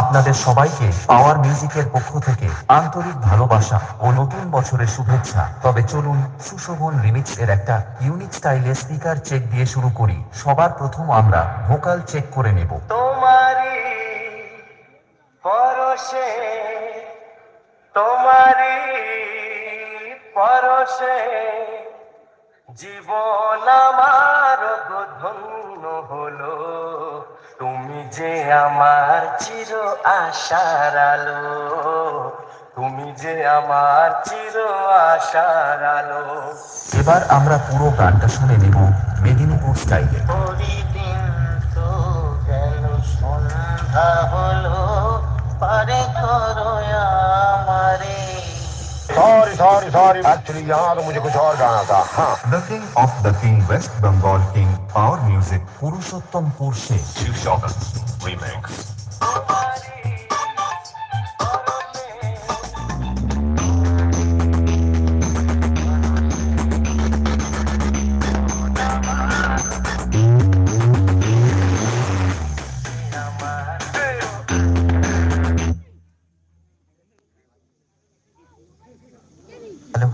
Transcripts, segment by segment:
আপনাদের সবাইকে পাওয়ার মিউজিকের পক্ষ থেকে আন্তরিক ভালোবাসা ও নতুন বছরের শুভেচ্ছা। তবে চলুন সুশোভন রিমিক্স এর একটা ইউনিক স্টাইলে স্পিকার চেক দিয়ে শুরু করি। সবার প্রথম আমরা ভোকাল চেক করে নেব। তোমারি পরশে তোমারি পরশে জীবন আমার ধন্য হলো। যে আমার চির আশার আলো তুমি যে আমার চির আশার আলো এবার আমরা পুরো গানটা শুনে নেব মেদিনীপুর স্টাইলে প্রতিদিন তো গেল সন্ধ্যা হলো পারে করো আমারে सॉरी सॉरी सॉरी एक्चुअली यहाँ तो मुझे कुछ और गाना था हाँ the king of the king west Bengal king Power music Shiv Shogun Remix. Hello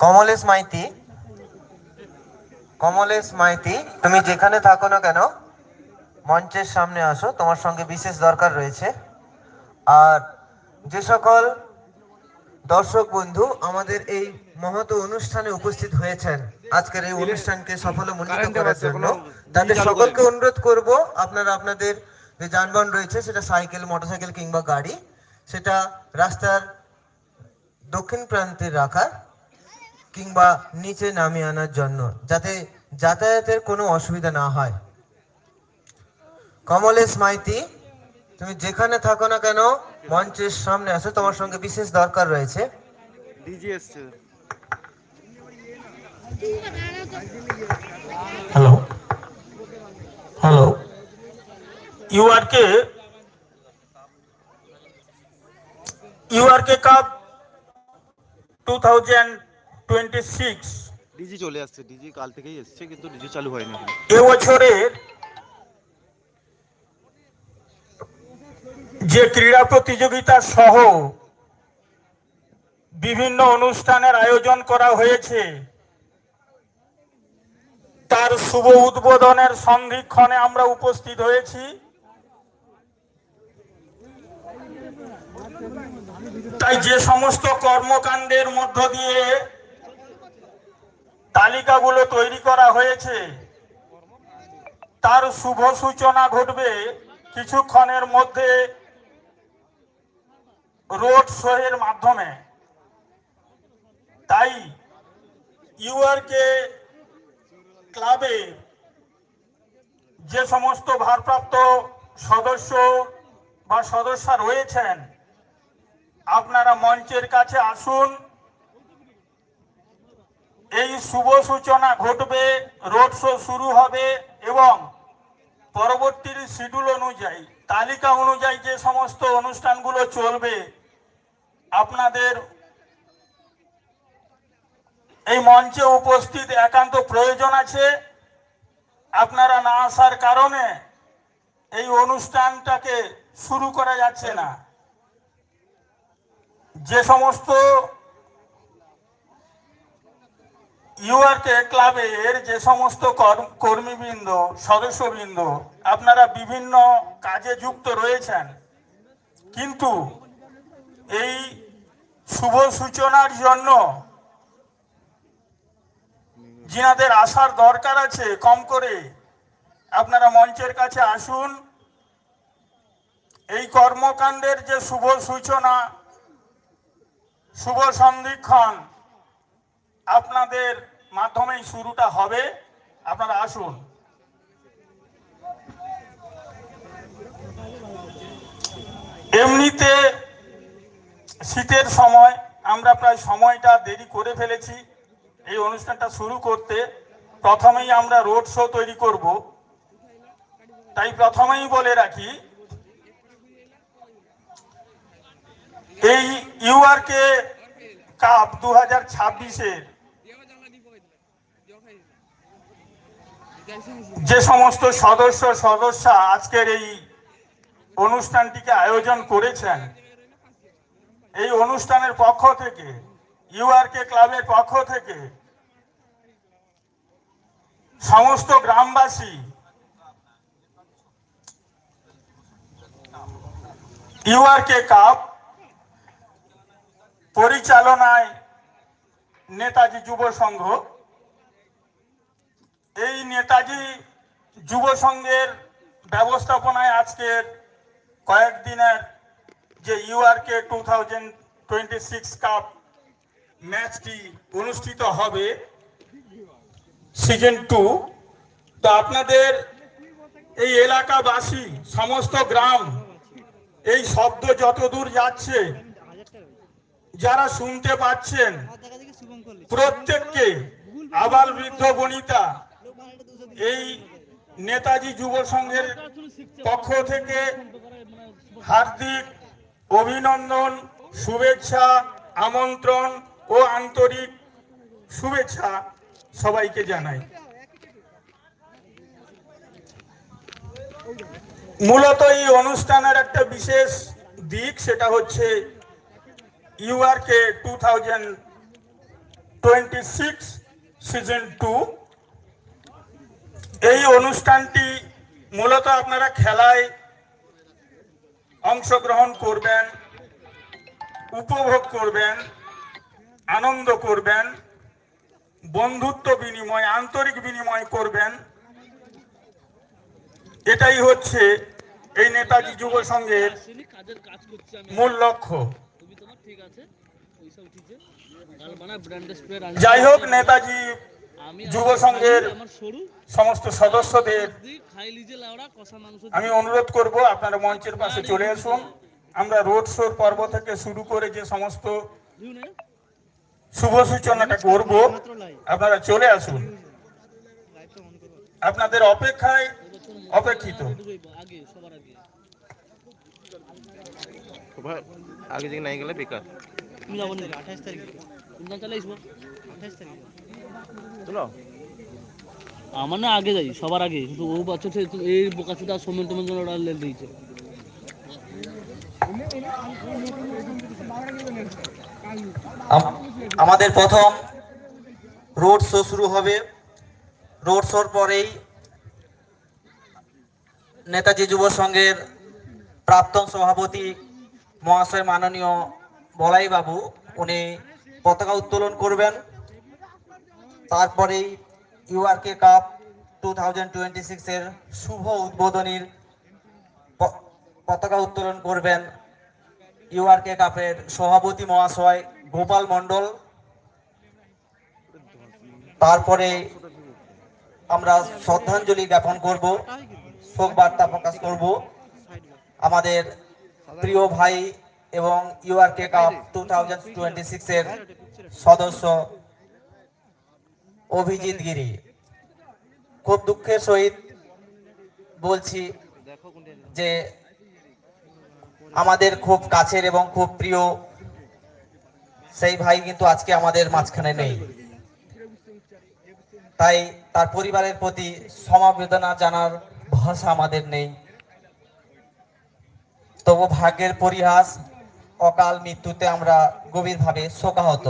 Kamlesh Maity Kamlesh Maity তুমি যেখানে থাকো না কেন মঞ্চের সামনে আসো তোমার সঙ্গে বিশেষ দরকার রয়েছে। আর যে সকল দর্শক বন্ধু আমাদের এই মহৎ অনুষ্ঠানে উপস্থিত হয়েছেন আজকের এই অনুষ্ঠানকে সফল সফলমণ্ডিত করার জন্য তাদের সকলকে অনুরোধ করব আপনারা আপনাদের যে যানবাহন রয়েছে সেটা সাইকেল মোটরসাইকেল কিংবা গাড়ি সেটা রাস্তার দক্ষিণ প্রান্তে রাখা কিংবা নিচে নামিয়ে আনার জন্য যাতে যাতায়াতের কোনো অসুবিধা না হয়। কমলেশ মাইতি তুমি যেখানে থাকো না কেন মঞ্চের সামনে আসো তোমার সঙ্গে বিশেষ দরকার রয়েছে। Hello. Hello. URK URK cup 2000 DG চলে আসছে ডিজি কাল থেকেই এসছে কিন্তু ডিজি চালু হয়নি এবছরের যে ক্রীড়া প্রতিযোগিতা সহ বিভিন্ন অনুষ্ঠানের আয়োজন করা হয়েছে তার শুভ উদ্বোধনের সন্ধিক্ষণে আমরা উপস্থিত হয়েছি। তাই যে সমস্ত কর্মকাণ্ডের মধ্য দিয়ে তালিকাগুলো তৈরি করা হয়েছে। তার শুভ সূচনা ঘটবে কিছুক্ষণের মধ্যে রোড শো এর মাধ্যমে। তাই ইউআরকে ক্লাবে যে সমস্ত ভারপ্রাপ্ত সদস্য বা সদস্যা রয়েছেন, আপনারা মঞ্চের কাছে আসুন। এই শুভ সূচনা ঘটবে রোড শো শুরু হবে এবং পরবর্তী শিডিউল অনুযায়ী, তালিকা অনুযায়ী যে সমস্ত অনুষ্ঠানগুলো চলবে, আপনাদের এই মঞ্চে উপস্থিত একান্ত প্রয়োজন আছে। আপনারা না আসার কারণে এই অনুষ্ঠানটাকে শুরু করা যাচ্ছে না। যে সমস্ত ইউআরকে ক্লাবের যে সমস্ত কর- কর্মীবৃন্দ, সদস্যবৃন্দ, আপনারা বিভিন্ন কাজে যুক্ত রয়েছেন। কিন্তু এই শুভ সূচনার জন্য যিনাদের আসার দরকার আছে, কম করে আপনারা মঞ্চের কাছে আসুন। এই কর্মকাণ্ডের যে শুভ সূচনা, শুভ সন্ধিক্ষণ, আপনাদের মাধ্যমেই শুরুটা হবে। আপনারা আসুন। এমনিতে শীতের সময় আমরা প্রায় সময়টা দেরি করে ফেলেছি এই অনুষ্ঠানটা শুরু করতে। প্রথমেই আমরা রোড শো তৈরি করব। তাই প্রথমেই বলে রাখি, এই ইউআরকে কাপ দু হাজার ছাব্বিশের যে সমস্ত সদস্য সদস্যা আজকের এই অনুষ্ঠানটিকে আয়োজন করেছেন, এই অনুষ্ঠানের পক্ষ থেকে ইউআরকে ক্লাবের পক্ষ থেকে, সমস্ত গ্রামবাসী ইউআরকে কাপ পরিচালনায় নেতাজি যুব সংঘ এই নেতাজি যুব সংঘের ব্যবস্থাপনায় আজকের কয়েকদিনের যে URK two thousand twenty six cup ম্যাচটি অনুষ্ঠিত হবে সিজন টু তো আপনাদের এই এলাকাবাসী, সমস্ত গ্রাম, এই শব্দ যতদূর যাচ্ছে, যারা শুনতে পাচ্ছেন, প্রত্যেককে আবার বৃদ্ধ বনিতা এই নেতাজি যুব সংঘের পক্ষ থেকে হার্দিক অভিনন্দন, শুভেচ্ছা, আমন্ত্রণ ও আন্তরিক শুভেচ্ছা সবাইকে জানাই। মূলত এই অনুষ্ঠানের একটা বিশেষ দিক সেটা হচ্ছে URK two thousand twenty six season two এই অনুষ্ঠানটি মূলত আপনারা খেলায় অংশগ্রহণ করবেন উপভোগ করবেন আনন্দ করবেন বন্ধুত্ব বিনিময় আন্তরিক বিনিময় করবেন। এটাই হচ্ছে এই নেতাজি যুব সংঘের মূল লক্ষ্য। যাই হোক নেতাজি যুব সংঘের সমস্ত সদস্যদের আমি অনুরোধ করব আপনারা মঞ্চের পাশে চলে আসুন। আমরা রোড শোর পর্ব থেকে শুরু করে যে সমস্ত শুভ সূচনাটা করব আপনারা চলে আসুন। আপনাদের অপেক্ষায় অপেক্ষিত। আগে সবার আগে ভাই আগে দিকে নাই গেলে বেকার। তুমি যাব না আঠাশ তারিখে আঠাশ তারিখে। আমার না আগে যাই সবার আগে কিন্তু ও তো- এই বোকাচুটা সোমেন টোমেন করে ওরা দিয়েছে। আমাদের প্রথম রোড শো শুরু হবে। রোড শোর পরেই নেতাজি যুব সংঘের প্রাক্তন সভাপতি মহাশয় মাননীয় বলাই বাবু উনি পতাকা উত্তোলন করবেন। তারপরেই URK cup two thousand twenty সিক্সের শুভ উদ্বোধনীর পতাকা উত্তোলন করবেন ইউআরকে কাপের সভাপতি মহাশয় গোপাল মণ্ডল। তারপরে আমরা শ্রদ্ধাঞ্জলি জ্ঞাপন করব শোক বার্তা প্রকাশ করব। আমাদের প্রিয় ভাই এবং URK cup two thousand twenty সিক্সের সদস্য অভিজিৎ গিরি। খুব দুঃখের সহিত বলছি যে আমাদের খুব কাছের এবং খুব প্রিয় সেই ভাই কিন্তু আজকে আমাদের মাঝখানে নেই। তাই তার পরিবারের প্রতি সমবেদনা জানার ভাষা আমাদের নেই। তবু ভাগ্যের পরিহাস, অকাল মৃত্যুতে আমরা গভীরভাবে শোকাহত।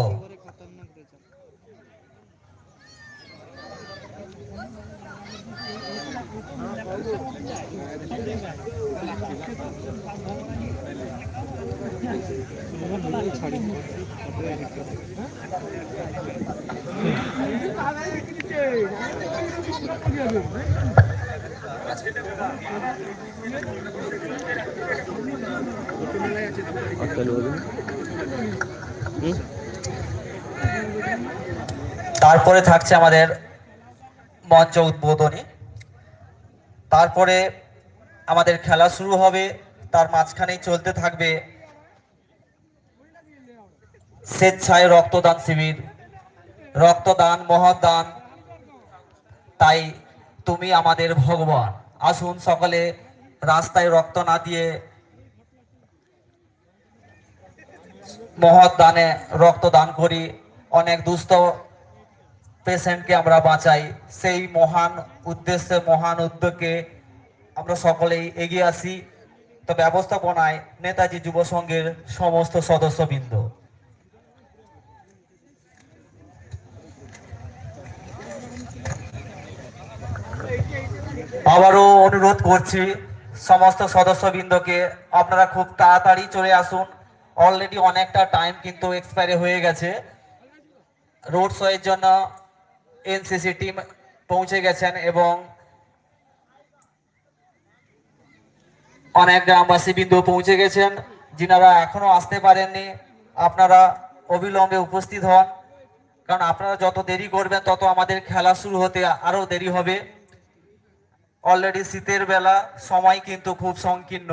তারপরে থাকছে আমাদের মঞ্চ উদ্বোধনী। তারপরে আমাদের খেলা শুরু হবে তার মাঝখানেই চলতে থাকবে স্বেচ্ছায় রক্তদান শিবির, রক্তদান, মহদান। তাই তুমি আমাদের ভগবান। আসুন সকলে রাস্তায় রক্ত না দিয়ে মহৎ দানে রক্তদান করি। অনেক দুস্থ পেশেন্টকে আমরা বাঁচাই। সেই মহান উদ্দেশ্যে, মহান উদ্যোগে আমরা সকলেই এগিয়ে আসি। তো ব্যবস্থাপনায় নেতাজি যুব সংঘের সমস্ত সদস্যবৃন্দ। আবারও অনুরোধ করছি সমস্ত সদস্যবৃন্দকে, আপনারা খুব তাড়াতাড়ি চলে আসুন। অলরেডি অনেকটা টাইম কিন্তু এক্সপায়ারি হয়ে গেছে। রোড শো এর জন্য এনসিসি টিম পৌঁছে গেছেন এবং অনেক গ্রামবাসী বিন্দু পৌঁছে গেছেন। যিনারা এখনও আসতে পারেননি, আপনারা অবিলম্বে উপস্থিত হন। কারণ আপনারা যত দেরি করবেন, তত আমাদের খেলা শুরু হতে আরও দেরি হবে। অলরেডি শীতের বেলা সময় কিন্তু খুব সংকীর্ণ।